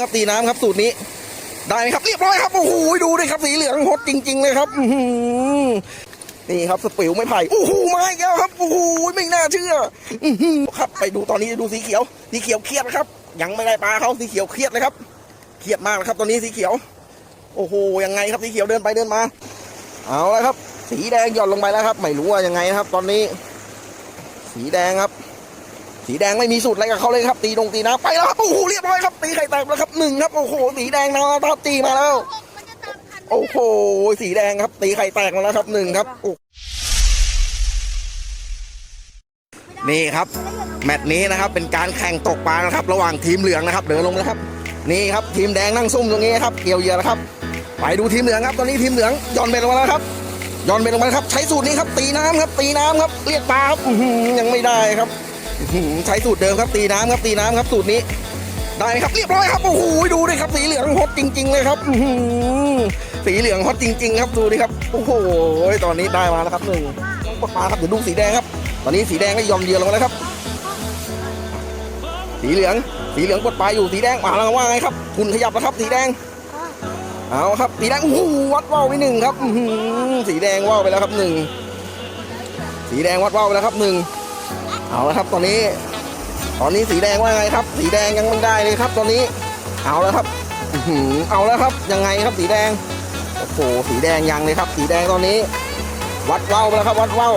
ครับตีน้ำครับสูตรนี้ ได้ไหมครับเรียบร้อยครับโอ้โหดูดิครับสีเหลืองฮดจริง ๆ เลยครับนี่ครับสปิวไม่ไผ่โอ้โหมาอีกแล้วครับโอ้โหไม่น่าเชื่อครับ ไปดูตอนนี้ดูสีเขียวสีเขียวเครียดนะครับ ยังไม่ได้ปลาเขาสีเขียวเครียดเลยครับเครียดมากครับ ตอนนี้สีเขียว โอ้โหยังไงครับสีเขียวเดินไปเดินมา เอาล้วครับ สีแดงหย่อนลงไปแล้วครับ ไม่รู้ว่ายังไงครับ ตอนนี้ สีแดงครับ สีแดงไม่มีสูตรอะไรกับเขาเลยครับ ตีดงตีน้ำไปแล้วครับโอ้โหเรียบร้อยครับตีไข่แตกแล้วครับหนึ่งครับโอ้โหสีแดงนะครับตีมาแล้ว โอ้โหสีแดงครับ ตีไข่แตกมาแล้วครับหนึ่งครับโอ้นี่ครับ แมตช์นี้นะครับเป็นการแข่งตกปลานะครับ ระหว่างทีมเหลืองนะครับเดินลงนะครับ นี่ครับทีมแดงนั่งซุ่มตรงนี้ครับเกี่ยวเหยื่อแล้วครับ ไปดูทีมเหลืองครับตอนนี้ทีมเหลืองย่อนเบ็ดลงมาแล้วครับย่อนเบ็ดลงมาแล้วครับ ใช้สูตรนี้ครับตีน้ำครับ ตีน้ำครับเรียกปลาครับอื้อหือยังไม่ได้ครับอื้อหือ ใช้สูตรเดิมครับตีน้ำครับตีน้ำครับสูตรนี้ ได้ไหมครับเรียบร้อยครับโอ้โหดูดิครับสีเหลืองฮอตจริง ๆ เลยครับสีเหลืองฮอตจริง ๆ ครับดูดิครับโอ้โหตอนนี้ได้มาแล้วครับหนึ่งต้องปลาครับเดี๋ยวดูสีแดงครับ ตอนนี้สีแดงก็ยอมเหยื่อลงแล้วครับ สีเหลืองสีเหลืองกดปลายอยู่สีแดงมาแล้วว่าไงครับ คุณขยับแล้วครับสีแดงเอาครับสีแดงโอ้โหวัดว่าวไปหนึ่งครับสีแดงว่าวไปแล้วครับหนึ่งสีแดงวัดว่าวไปแล้วครับหนึ่ง เอาละครับตอนนี้ ตอนนี้สีแดงว่าไงครับ สีแดงยังไม่ได้เลยครับ ตอนนี้ เอาแล้วครับเอาแล้วครับยังไงครับสีแดงโอ้โหสีแดงยังเลยครับ สีแดงตอนนี้ วัดว่าวแล้วครับ วัดว่าว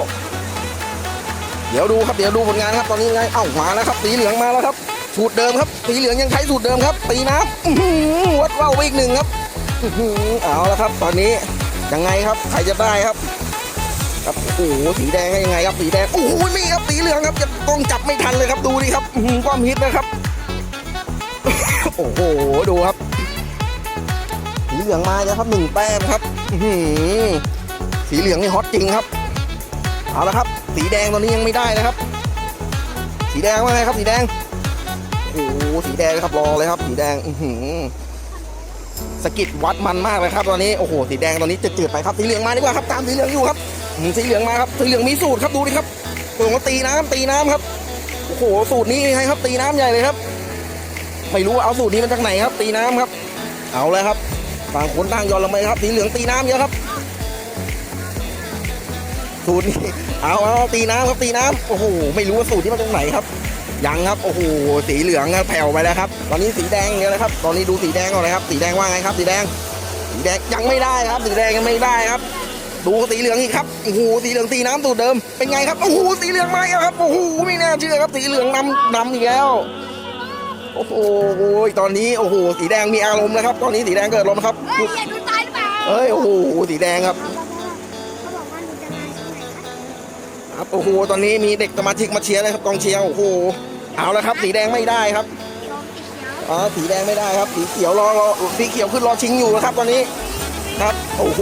เดี๋ยวดูครับเดี๋ยวดูผลงานครับ ตอนนี้ไงเอ้ามาแล้วครับ สีเหลืองมาแล้วครับสูตรเดิมครับสีเหลืองยังใช้สูตรเดิมครับ ตีน้ำวัดว่าวไปอีกหนึ่งครับเอาแล้วครับ ตอนนี้ยังไงครับใครจะได้ครับ ครับโอ้โหสีแดงให้ยังไงครับสีแดงโอ้โหมีครับสีเหลืองครับจะต้องจับไม่ทันเลยครับดูดิครับอื้อหือความฮิตนะครับ โอ้โหดูครับสีเหลืองมาแล้วครับหนึ่งแต้มครับอื้อหือสีเหลืองนี่ฮอตจริงครับเอาละครับ สีแดงตอนนี้ยังไม่ได้นะครับ สีแดงว่าไงครับ สีแดงโอ้โหสีแดงครับรอเลยครับ สีแดงอืสกิดวัดมันมากเลยครับตอนนี้โอ้โหสีแดงตอนนี้จืดๆไปครับสีเหลืองมาดีกว่าครับตามสีเหลืองอยู่ครับ สีเหลืองมาครับสีเหลืองมีสูตรครับดูดิครับตัวของตีน้ำตีน้ำครับโอ้โหสูตรนี้ให้ครับ ตีน้ำใหญ่เลยครับ ไม่รู้ว่าเอาสูตรนี้มาจากไหนครับ ตีน้ำครับ เอาเลยครับต่างคนต่างยอมลงไปครับ สีเหลืองตีน้ำเยอะครับ สูตรนี้เอาเอาตีน้ำครับตีน้ำโอ้โหไม่รู้ว่าสูตรที่มาจากไหนครับยังครับโอ้โหสีเหลืองแผ่วไปแล้วครับ ตอนนี้สีแดงเนี่ยนะครับ ตอนนี้ดูสีแดงก่อนเลยครับ สีแดงว่าไงครับ สีแดงสีแดงยังไม่ได้ครับ สีแดงยังไม่ได้ครับ ดูสีเหลืองอีกครับโอ้โหสีเหลืองตีน้ำสูตรเดิมเป็นไงครับโอ้โหสีเหลืองมาอีกแล้วครับโอ้โหไม่น่าเชื่อครับสีเหลืองนำนำอีกแล้วโอ้โหตอนนี้โอ้โหสีแดงมีอารมณ์แล้วครับ ตอนนี้สีแดงเกิดลมณ์ครับเฮ้ยอย่าดูตายหรือเปล่าเอ้ยโอ้โหสีแดงครับเขาบอกว่าหนูจะได้ใช่ไหมคะครับโอ้โหตอนนี้มีเด็กสมาชิกมาเชียร์เลยครับกองเชียร์โอ้โหเอาแล้วครับ สีแดงไม่ได้ครับลองสีเขียวอ๋อสีแดงไม่ได้ครับ สีเขียวรอรอสีเขียวขึ้นรอชิงอยู่นะครับ ตอนนี้ครับโอ้โห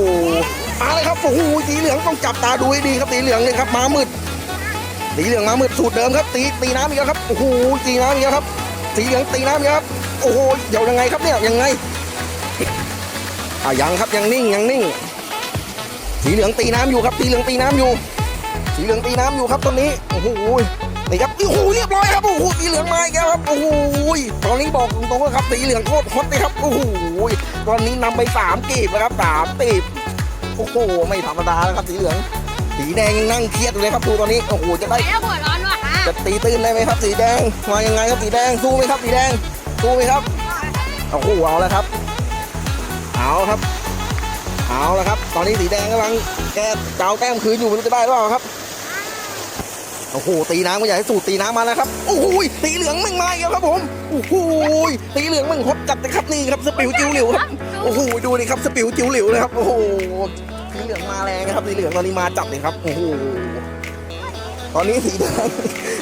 มาเลยครับโอ้โหสีเหลืองต้องจับตาดูให้ดีครับสีเหลืองเลยครับม้ามืดสีเหลืองม้ามืดสูตรเดิมครับตีตีน้ำอีกแล้วครับโอ้โหตีน้ำอีกแล้วครับ สีเหลืองตีน้ำอีกแล้วครับโอ้โหเดี๋ยวยังไงครับเนี่ยยังไงอ่ายังครับยังนิ่งยังนิ่ง สีเหลืองตีน้ำอยู่ครับสีเหลืองตีน้ำอยู่ สีเหลืองตีน้ำอยู่ครับตอนนี้โอ้โหนี่ครับโอ้โหเรียบร้อยครับโอ้โหสีเหลืองมาอีกแล้วครับโอ้โหตอนนี้บอกตรงๆว่าครับสีเหลืองโคตรฮอตเลยครับโอ้โหตอนนี้นำไปสามกีบแล้วครับสามกีบ โอ้โหไม่ธรรมดาแล้วครับสีเหลือง สีแดงยังนั่งเครียดอยู่เลยครับดูตอนนี้โอ้โหจะได้แล้วหัวร้อนว่ะฮะจะตีตื้นได้ไหมครับสีแดงมายังไงครับสีแดงสู้ไหมครับสีแดงสู้ไหมครับโอ้โหเอาแล้วครับเอาครับเอาแล้วครับ ตอนนี้สีแดงกำลังแกเจ้าแต้มคืนอยู่ไม่รู้จะได้หรือเปล่าครับโอ้โหตีน้ำก็อยากให้สูตรตีน้ำมาแล้วครับโอ้โหสีเหลืองมึงมาอีกแล้วครับผมโอ้โหสีเหลืองมึงฮดจัดเลยครับนี่ครับสปิวจิ๋วหลิวครับ โอ้โหดูนี่ครับสปิวจิ๋วหลิวเลยครับโอ้โหสีเหลืองมาแรงนะครับสีเหลืองตอนนี้มาจัดเลยครับโอ้โหตอนนี้สีแดง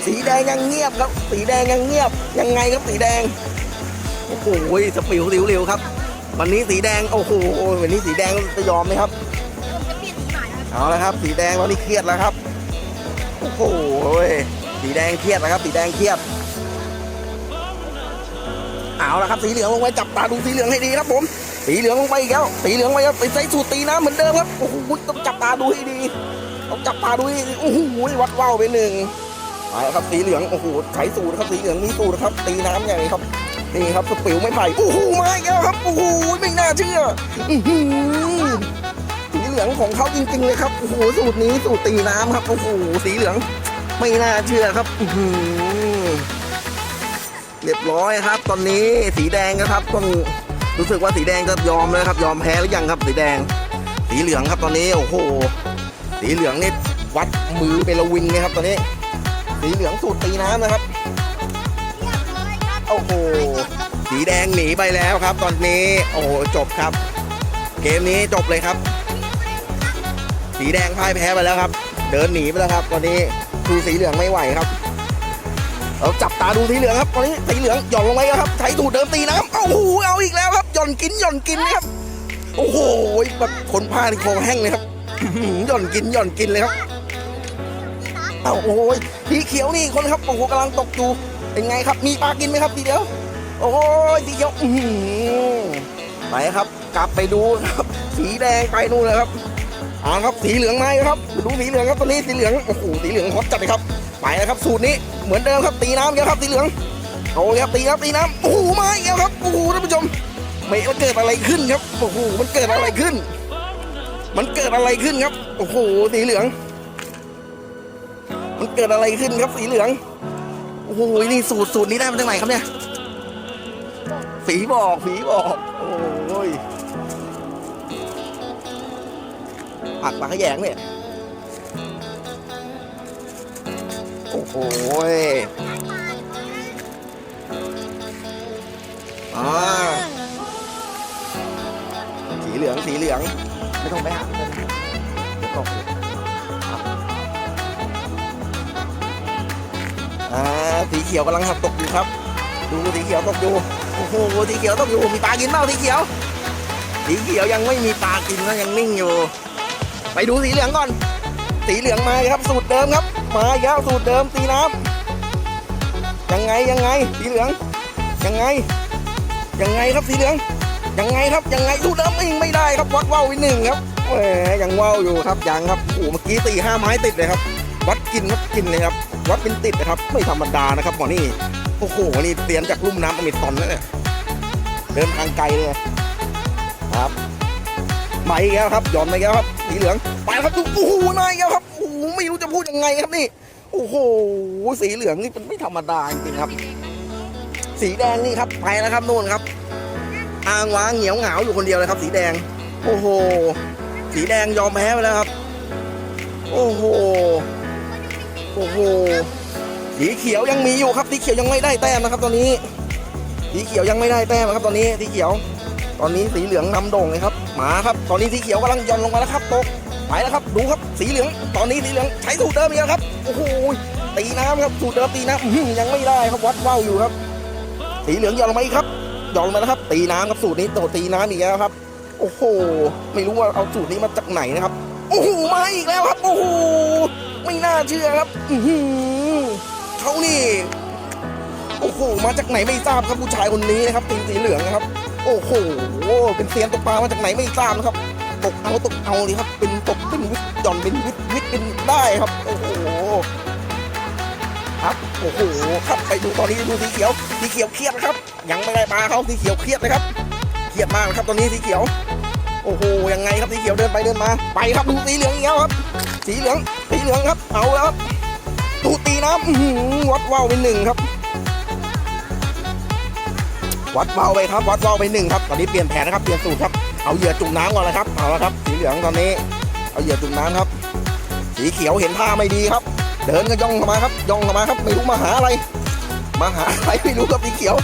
สีแดงยังเงียบครับ สีแดงยังเงียบยังไงครับสีแดงโอ้โหสปิวหลิวครับ วันนี้สีแดงโอ้โหวันนี้สีแดงจะยอมไหมครับเปลี่ยนสีใหม่แล้วเอาละครับสีแดงตอนนี้เครียดแล้วครับโอ้โหสีแดงเครียดนะครับ สีแดงเครียดเอาละครับสีเหลืองลงไปจับตาดูสีเหลืองให้ดีครับผม สีเหลืองลงไปอีกแล้วสีเหลืองไปครับไปใส่สูตรตีน้ำเหมือนเดิมครับโอ้โหต้องจับตาดูให้ดีต้องจับตาดูให้ดีโอ้โหวัดว่าวไปหนึ่งไปแล้วครับสีเหลืองโอ้โหใช้สูตรครับสีเหลืองมีสูตรครับ ตีน้ำใหญ่ครับนี่ครับสปิวไม่ไผ่โอ้โหมาอีกแล้วครับโอ้โหไม่น่าเชื่ออื้อหือสีเหลืองของเขาจริงๆเลยครับโอ้โหสูตรนี้สูตรตีน้ำครับโอ้โหสีเหลืองไม่น่าเชื่อครับเรียบร้อยครับ ตอนนี้สีแดงนะครับต้อง รู้สึกว่าสีแดงจะยอมแล้วครับ ยอมแพ้หรือยังครับ สีแดง สีเหลืองครับตอนนี้โอ้โห สีเหลืองนี่วัดมือเป็นระวิงเลยครับ ตอนนี้ สีเหลืองสูตรตีน้ำนะครับโอ้โหสีแดงหนีไปแล้วครับ ตอนนี้ โอ้โหจบครับ เกมนี้จบเลยครับ สีแดงพ่ายแพ้ไปแล้วครับ เดินหนีไปแล้วครับตอนนี้ดูสีเหลืองไม่ไหวครับเราจับตาดูสีเหลืองครับตอนนี้สีเหลืองหย่อนลงไปแล้วครับใช้ถูเดิมตีน้ำ โอ้โหเอาอีกแล้วครับหย่อนกินหย่อนกินครับโอ้โหแบบคนผ้าในคอแห้งเลยครับหย่อนกินหย่อนกินเลยครับเอาโอ้ยสีเขียวนี่คนครับโอ้โหกำลังตกอยู่เป็นไงครับมีปลากินไหมครับทีเดียวโอ้ยสีเขียวอื้อหือไปครับ กลับไปดูครับ สีแดงไปนู่นเลยครับเอาครับสีเหลืองไหมครับดูสีเหลืองครับตอนนี้สีเหลืองโอ้โหสีเหลืองฮอตจัดเลยครับไปแล้วครับสูตรนี้เหมือนเดิมครับตีน้ำเยอะครับสีเหลือง โอ้ยครับตีครับตีน้ำโอ้โหมาอีกแล้วครับโอ้โหท่านผู้ชมไม่มันเกิดอะไรขึ้นครับโอ้โหมันเกิดอะไรขึ้น มันเกิดอะไรขึ้นครับโอ้โหสีเหลือง มันเกิดอะไรขึ้นครับสีเหลืองโอ้โหนี่สูตรสูตรนี้ได้มาจากไหนครับเนี่ยฝีบอกฝีบอกโอ้ยผักปลาขยงเนี่ยโอ้โห อ่าสีเหลืองสีเหลือง ไม่ต้องไปหาเพื่อนเดี๋ยวตกลยอ่าสีเขียวกำลังหักตกอยู่ครับ ดูสีเขียวตกอยู่โอ้โหสีเขียวตกอยู่มีปลากินเปล่าสีเขียว สีเขียวยังไม่มีปลากินนะยังนิ่งอยู่ ไปดูสีเหลืองก่อน สีเหลืองมาครับสูตรเดิมครับ มาแล้วสูตรเดิมตีน้ำยังไงยังไง สีเหลืองยังไง ยังไงครับสีเหลืองยังไงครับยังไงสูตรเดิมเองไม่ได้ครับวัดว่าวไปหนึ่งครับแหมยังว่าวอยู่ครับยังครับโอ้เมื่อกี้ตีห้าไม้ติดเลยครับ วัดกินวัดกินเลยครับวัดเป็นติดนะครับ ไม่ธรรมดานะครับหมอนี่โอ้โหนี่เตียนจากลุ่มน้ำอเมซอนนั่นแหละเดินทางไกลเลยครับมาอีกแล้วครับหย่อนมาอีกแล้วครับสีเหลืองไปครับดูโอ้โหมาอีกแล้วครับโอ้โหไม่รู้จะพูดยังไงครับนี่โอ้โหสีเหลืองนี่เป็นไม่ธรรมดาจริงๆครับ สีแดงนี่ครับไปแล้วครับนู่นครับอ้างว้างเหงียวเหงาอยู่คนเดียวเลยครับ สีแดง โอ้โห สีแดงยอมแพ้ไปแล้วครับ โอ้โหโอ้โหสีเขียวยังมีอยู่ครับสีเขียวยังไม่ได้แต้มนะครับ ตอนนี้ สีเขียวยังไม่ได้แต้มนะครับตอนนี้สีเขียว ตอนนี้สีเหลืองนำโด่งเลยครับหมาครับ ตอนนี้สีเขียวกำลังย่อนลงมาแล้วครับตกไปแล้วครับดูครับสีเหลือง ตอนนี้สีเหลืองใช้สูตรเดิมอีกแล้วครับโอ้โหตีน้ำครับสูตรเดิมตีน้ำยังไม่ได้ครับวัดว่าวอยู่ครับ สีเหลืองย่อนลงมาอีกครับย่อนลงมาแล้วครับ ตีน้ำครับสูตรนี้โดดตีน้ำอีกแล้วครับ โอ้โห ไม่รู้ว่าเอาสูตรนี้มาจากไหนนะครับ โอ้โหมาอีกแล้วครับ โอ้โหไม่น่าเชื่อครับอืเขานี่โอ้โหมาจากไหนไม่ทราบครับผู้ชายคนนี้นะครับตีมสีเหลืองนะครับ โอ้โหเป็นเซียนตกปลามาจากไหนไม่ทราบนะครับตกเอาตกเอาเลยครับ เป็นตกเป็นวิทย์หย่อนเป็นวิทย์วิทย์เป็นได้ครับ โอ้โห โอ้โหครับไปดูตอนนี้ดูสีเขียวสีเขียวเครียดนะครับ ยังไม่ได้ปลาเขาสีเขียวเครียดเลยครับเครียดมากนะครับตอนนี้สีเขียว โอ้โหยังไงครับสีเขียวเดินไปเดินมา ไปครับดูสีเหลืองอีกแล้วครับ สีเหลืองสีเหลืองครับเอาแล้วครับดูตีน้ำหือวัดว่าวไปหนึ่งครับ วัดว่าวไปครับ วัดว่าวไปหนึ่งครับ ตอนนี้เปลี่ยนแผนนะครับเปลี่ยนสูตรครับเอาเหยื่อจุ่มน้ำก่อนเลยครับเอาและครับ สีเหลืองตอนนี้ เอาเหยื่อจุ่มน้ำครับ สีเขียวเห็นท่าไม่ดีครับ เดินก็ย่องเข้ามาครับย่องเข้ามาครับไม่รู้มาหาอะไร มาหาอะไรไม่รู้ครับสีเขียว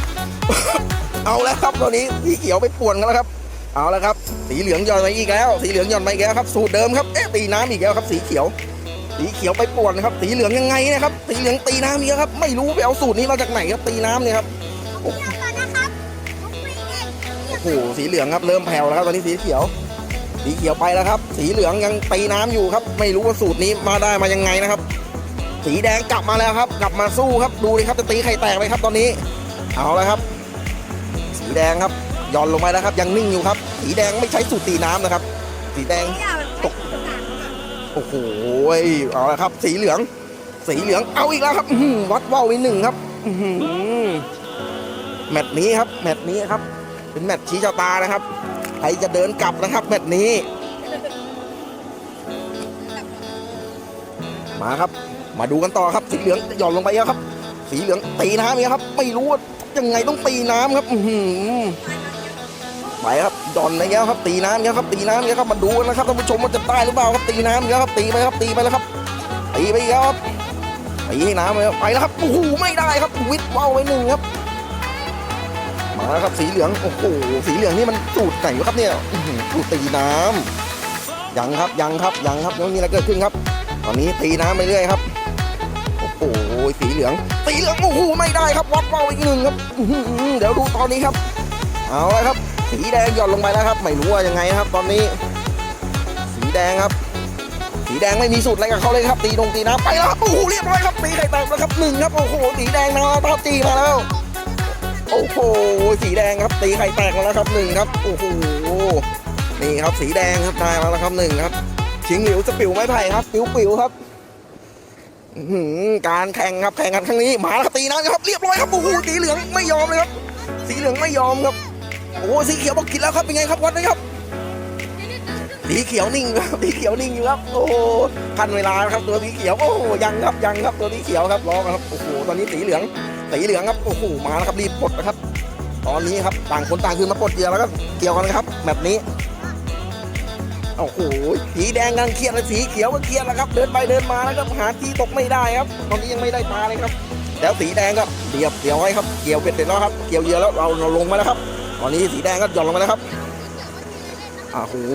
เอาแล้วครับตอนนี้สีเขียวไปป่วนกันแล้วครับ เอาแล้วครับ สีเหลืองหย่อนมาอีกแล้ว สีเหลืองหย่อนมาอีกแล้วครับ สูตรเดิมครับเอ๊ะตีน้ำอีกแล้วครับ สีเขียว สีเขียวไปป่วนนะครับ สีเหลืองยังไงนะครับ สีเหลืองตีน้ำอีกแล้วครับ ไม่รู้ไปเอาสูตรนี้มาจากไหนครับตีน้ำเนี่ยครับเดี๋ยวก่อนนะครับผมคุยเองโอ้โหสีเหลืองครับเริ่มแผ่วแล้วครับตอนนี้สีเขียวสีเขียวไปแล้วครับ สีเหลืองยังตีน้ำอยู่ครับ ไม่รู้ว่าสูตรนี้มาได้มายังไงนะครับ สีแดงกลับมาแล้วครับ กลับมาสู้ครับดูดิครับจะตีไข่แตกเลยครับตอนนี้ เอาแล้วครับ สีแดงครับหย่อนลงไปแล้วครับ ยังนิ่งอยู่ครับ สีแดงไม่ใช้สูตรตีน้ำนะครับ สีแดงตกโอ้โหเอาละครับ สีเหลือง สีเหลืองเอาอีกแล้วครับอื้อหือวัดว่าวไปหนึ่งครับอื้อหือแมตช์นี้ครับ แมตช์นี้ครับ เป็นแมตช์ชี้ชะตานะครับใครจะเดินกลับนะครับ แมตช์นี้ มาครับ มาดูกันต่อครับสีเหลืองหย่อนลงไปแล้วครับ สีเหลืองตีน้ำเนี่ยครับ ไม่รู้ว่ายังไงต้องตีน้ำครับอืไปครับหย่อนไปแล้วครับตีน้ำเนี่ยครับตีน้ำเนี่ยครับมาดูกันนะครับท่านผู้ชมว่าจะได้หรือเปล่าครับตีน้ำเนี่ยครับตีไปครับตีไปแล้วครับตีไปแล้วครับตีให้น้ำไปไปแล้วครับโอ้โหไม่ได้ครับวิทย์ว่าวไปหนึ่งครับมาแล้วครับสีเหลืองโอ้โหสีเหลืองนี่มันสูตรไหนวะครับเนี่ยอื้อหือสูตรตีน้ำยังครับยังครับยังครับยังไม่มีอะไรเกิดขึ้นครับ ตอนนี้ตีน้ำไปเรื่อยครับ เหลืองสีเหลืองโอ้โหไม่ได้ครับวัดเป้าอีกหนึ่งครับเดี๋ยวดูตอนนี้ครับ เอาละครับ สีแดงหย่อนลงไปแล้วครับ ไม่รู้ว่ายังไงครับ ตอนนี้ สีแดงครับ สีแดงไม่มีสูตรอะไรกับเขาเลยครับ ตีลงตีน้ำไปแล้วโอ้โหเรียบร้อยครับตีไข่แตกแล้วครับหนึ่งครับโอ้โหสีแดงนะครับทับตีมาแล้วโอ้โหสีแดงครับ ตีไข่แตกมาแล้วครับหนึ่งครับโอ้โหนี่ครับสีแดงครับได้มาแล้วครับหนึ่งครับชิงหลิวสปิวไม้ไผ่ครับปิวปิวครับ การแข่งครับแข่งกันครั้งนี้มาครับตีน้นะครับเรียบร้อยครับโอ้โหสีเหลืองไม่ยอมเลยครับสีเหลืองไม่ยอมครับโอ้สีเขียวบอกกินแล้วครับเป็นไงครับวัดไหมครับสีเขียวนิ่งครับสีเขียวนิ่งอยู่ครับโอ้ทันเวลาครับตัวสีเขียวโอ้ยังครับยังครับตัวสีเขียวครับรอครับโอ้โหตอนนี้สีเหลืองสีเหลืองครับโอ้โหมาแล้วครับรีบปลดนะครับ ตอนนี้ครับต่างคนต่างคืนมาปลดเหยื่อแล้วก็เกี่ยวกันเลยครับแบบนี้ โอ้โหสีแดงกำลังเครียดเลยสีเขียวก็เครียดแล้วครับ เดินไปเดินมาแล้วก็หาที่ตกไม่ได้ครับตอนนี้ยังไม่ได้ปลาเลยครับ แล้วสีแดงก็เดียบเกี่ยวไว้ครับเกี่ยวเป็ดเสร็จแล้วครับเกี่ยวเยื่อแล้วเราเราลงมาแล้วครับ ตอนนี้สีแดงก็หย่อนลงมาแล้วครับอ้าโอ้โห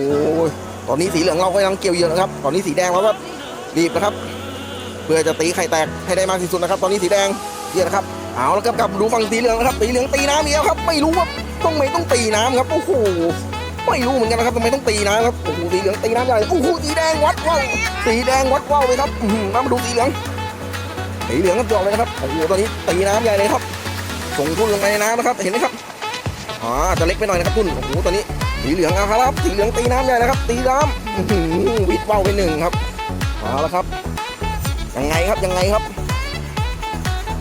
ตอนนี้สีเหลืองเราก็ยังเกี่ยวเยื่อนะครับ ตอนนี้สีแดงเราก็รีบนะครับ เพื่อจะตีไข่แตกให้ได้มากที่สุดนะครับ ตอนนี้สีแดงเกี่ยนะครับเอาแล้วครับกลับดูฝั่งสีเหลืองนะครับสีเหลืองตีน้ำอีกแล้วครับ ไม่รู้ว่าต้องไม่ต้องตีน้ำครับโอ้โห ไม่รู้เหมือนกันนะครับทำไมต้องตีน้ำครับโอ้โหสีเหลืองตีน้ำใหญ่โอ้โหสีแดงวัดว่าวสีแดงวัดว่าวเลยครับอื้อหือมาดูสีเหลืองสีเหลืองก็จอดเลยนะครับโอ้โหตอนนี้ตีน้ำใหญ่เลยครับ ส่งทุ่นลงไปในน้ำนะครับเห็นไหมครับอ๋อจะเล็กไปหน่อยนะครับทุ่นโอ้โหตอนนี้สีเหลืองเอาครับสีเหลืองตีน้ำใหญ่เลยครับ ตีน้ำวิดว่าวไปหนึ่งครับเอาละครับยังไงครับยังไงครับ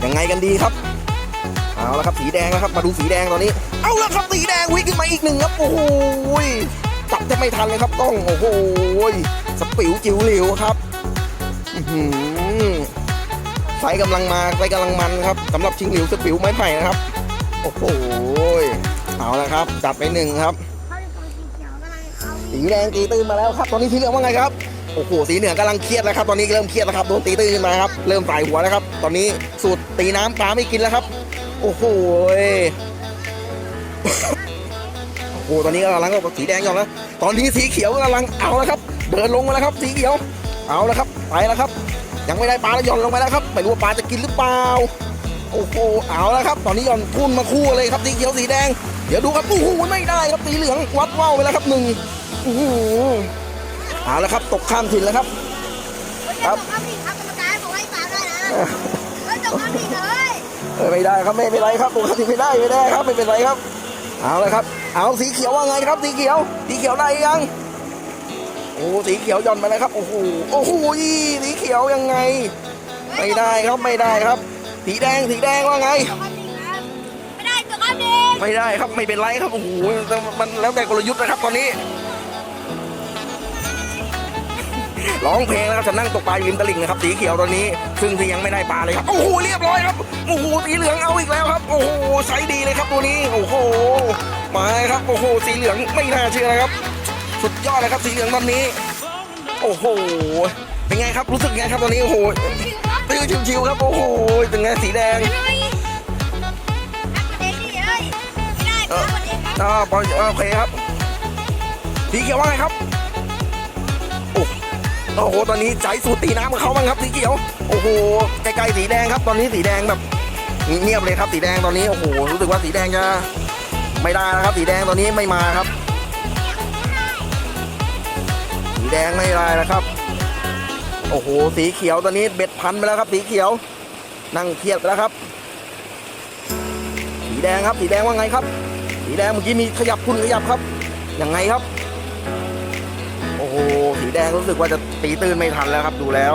ยังไงกันดีครับเอาละครับสีแดงแล้วครับมาดูสีแดงตอนนี้ เอาละครับสีแดงวิ่งขึ้นมาอีกหนึ่งครับโอ้โหจับจะไม่ทันเลยครับกล้องโอ้โหสปิวจิ๋วหลิวครับไฟกำลังมาไฟกำลังมันครับสำหรับชิงหลิวสปิวไม้ไผ่นะครับ โอ้โหเอาละครับ จับไปหนึ่งครับสีแดงตีตื้นมาแล้วครับ ตอนนี้สีเหลืองว่าไงครับโอ้โหสีเหลืองกำลังเครียดแล้วครับตอนนี้เริ่มเครียดแล้วครับโดนตีตื้นมาครับเริ่มสายหัวแล้วครับ ตอนนี้สูตรตีน้ำปลาไม่กินแล้วครับ โอ้โห โอ้โหตอนนี้กำลังก็สีแดงอยู่แล้วตอนนี้สีเขียวกำลังเอาแล้วครับ เดินลงมาแล้วครับ สีเขียว เอาแล้วครับไปแล้วครับ ยังไม่ได้ปลาแล้วหย่อนลงไปแล้วครับไม่รู้ว่าปลาจะกินหรือเปล่าโอ้โหเอาแล้วครับ ตอนนี้หย่อนทุ่นมาคู่เลยครับสีเขียวสีแดงเดี๋ยวดูครับโอ้โหไม่ได้ครับสีเหลืองวัดว่าวไปแล้วครับหนึ่งโอ้โหเอาแล้วครับตกข้ามถิ่นแล้วครับ ครับครับพี่ครับกรรมการบอกให้ฝากด้วยนะเฮ้ยจบครับพี่เลยเออไม่ได้ครับไม่เป็นไรครับปกติไม่ได้ไม่ได้ครับไม่เป็นไรครับ เอาเลยครับ เอาสีเขียวว่าไงครับสีเขียว สีเขียวได้ยัง โอ้สีเขียวหย่อนไปเลยครับ โอ้โหโอ้โหสีเขียวยังไง ไม่ได้ครับไม่ได้ครับ สีแดงสีแดงว่าไงจบครับพี่ครับไม่ได้จบครับพี่ไม่ได้ครับไม่เป็นไรครับโอ้โหมันแล้วแต่กลยุทธ์นะครับตอนนี้ ร้องเพลงแล้วครับจะนั่งตกปลาอยู่ริมตลิ่งนะครับสีเขียวตอนนี้ ซึ่งที่ยังไม่ได้ปลาเลยครับโอ้โหเรียบร้อยครับโอ้โหสีเหลืองเอาอีกแล้วครับ โอ้โหใช้ดีเลยครับตัวนี้โอ้โหมาครับโอ้โหสีเหลืองไม่น่าเชื่อนะครับ สุดยอดเลยครับสีเหลืองตอนนี้ โอ้โหเป็นไงครับรู้สึกไงครับตอนนี้โอ้โหตื้อชิวๆครับโอ้โหเป็นไงสีแดงไม่ได้ครับประเด็นนี่เอ้ยไม่ได้ครับประเอาโอเคครับสีเขียวว่าไงครับ โอ้โหตอนนี้ใจสูตีน้ำกับเขาบ้างครับสีเขียวโอ้โหใกล้ๆสีแดงครับ ตอนนี้สีแดงแบบเงียบเลยครับสีแดงตอนนี้โอ้โหรู้สึกว่าสีแดงจะไม่ได้นะครับ สีแดงตอนนี้ไม่มาครับ สีแดงไม่ได้นะครับ โอ้โหสีเขียวตอนนี้เบ็ดพันไปแล้วครับ สีเขียวนั่งเครียดแล้วครับ สีแดงครับ สีแดงว่าไงครับ สีแดงเมื่อกี้มีขยับคุณขยับครับยังไงครับ แดงรู้สึกว่าจะตีตื้นไม่ทันแล้วครับดูแล้ว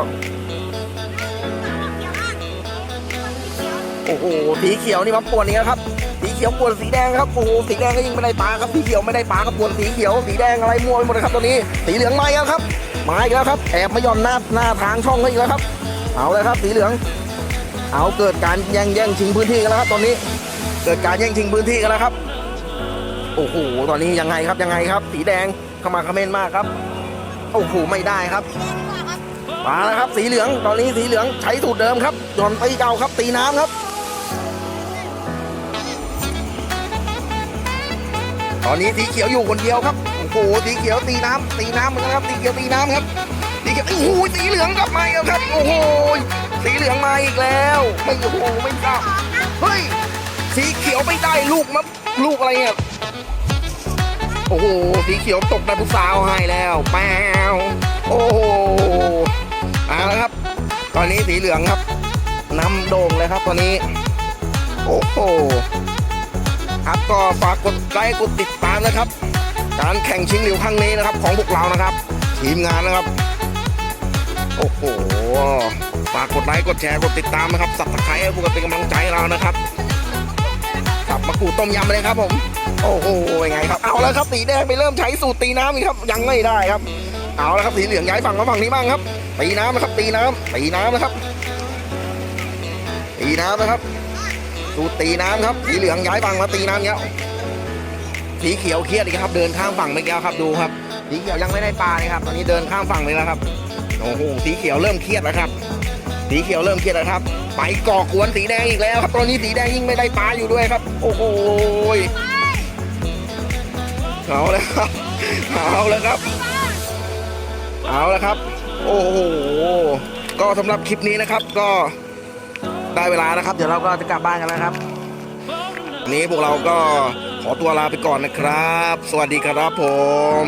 โอ้โหสีเขียวนี่มาป่วนอีกแล้วครับสีเขียวปวนสีแดงครับโอ้โหสีแดงก็ยิงไม่ได้ปลาครับสีเขียวไม่ได้ปลาครับปวนสีเขียวสีแดงอะไรมั่วไปหมดเลยครับตอนนี้ สีเหลืองมาแล้วครับมาอีกแล้วครับแอบไมาย่อนหน้าหน้าทางช่องเขาอีกแล้วครับ เอาเลยครับ สีเหลือง เอาเกิดการแย่งแย่งชิงพื้นที่กันแล้วครับตอนนี้ เกิดการแย่งชิงพื้นที่กันแล้วครับโอ้โหตอนนี้ยังไงครับยังไงครับ สีแดงเข้ามาคอมเมนต์มากครับ โอ้โหไม่ได้ครับมาแล้วครับ สีเหลืองตอนนี้สีเหลืองใช้สูตรเดิมครับหย่อนตีเก่าครับตีน้ำครับตอนนี้สีเขียวอยู่คนเดียวครับโอ้โหสีเขียวตีน้ำตีน้ำเหมือนกันครับสีเขียวตีน้ำครับสีเขียวโอ้โหสีเหลืองกลับมาอีกแล้วครับโอ้โหสีเหลืองมาอีกแล้วไม่โอ้โหไม่ทราเฮ้ยสีเขียวไม่ได้ลูกมะลูกอะไรเนี่ย โอ้โห สีเขียวตกในผู้สาวให้แล้วแป้วโอ้โหเอาละครับ ตอนนี้สีเหลืองครับนำโด่งเลยครับตอนนี้ โอ้โหครับก็ฝากกดไลค์กดติดตามนะครับ การแข่งชิงเหลียวครั้งนี้นะครับ ของพวกเรานะครับ ทีมงานนะครับ โอ้โหฝากกดไลค์กดแชร์กดติดตามนะครับสับตะไคร้ให้พวกเราเป็นกำลังใจเรานะครับสับมะกรูดต้มยำเลยครับผม โอ้โหยังไงครับเอาแล้วครับสีแดงไปเริ่มใช้สูตรตีน้ำอีกครับยังไม่ได้ครับ เอาแล้วครับสีเหลืองย้ายฝั่งมาฝั่งนี้บ้างครับ ตีน้ำนะครับตีน้ำตีน้ำนะครับ ตีน้ำนะครับสูตรตีน้ำครับสีเหลืองย้ายฝั่งมาตีน้ำเนี้ยสีเขียวเครียดอีกครับ เดินข้ามฝั่งไปแล้วครับดูครับสีเขียวยังไม่ได้ปลาเลยครับ ตอนนี้เดินข้ามฝั่งไปแล้วครับโอ้โหสีเขียวเริ่มเครียดแล้วครับ สีเขียวเริ่มเครียดแล้วครับ ไปก่อกวนสีแดงอีกแล้วครับ ตอนนี้สีแดงยิ่งไม่ได้ปลาอยู่ด้วยครับ โอ้โห เอาแล้วครับ เอาแล้วครับ เอาแล้วครับ โอ้โห ก็สำหรับคลิปนี้นะครับ ก็ได้เวลานะครับ เดี๋ยวเราก็จะกลับบ้านกันแล้วครับ นี้พวกเราก็ขอตัวลาไปก่อนนะครับ สวัสดีครับผม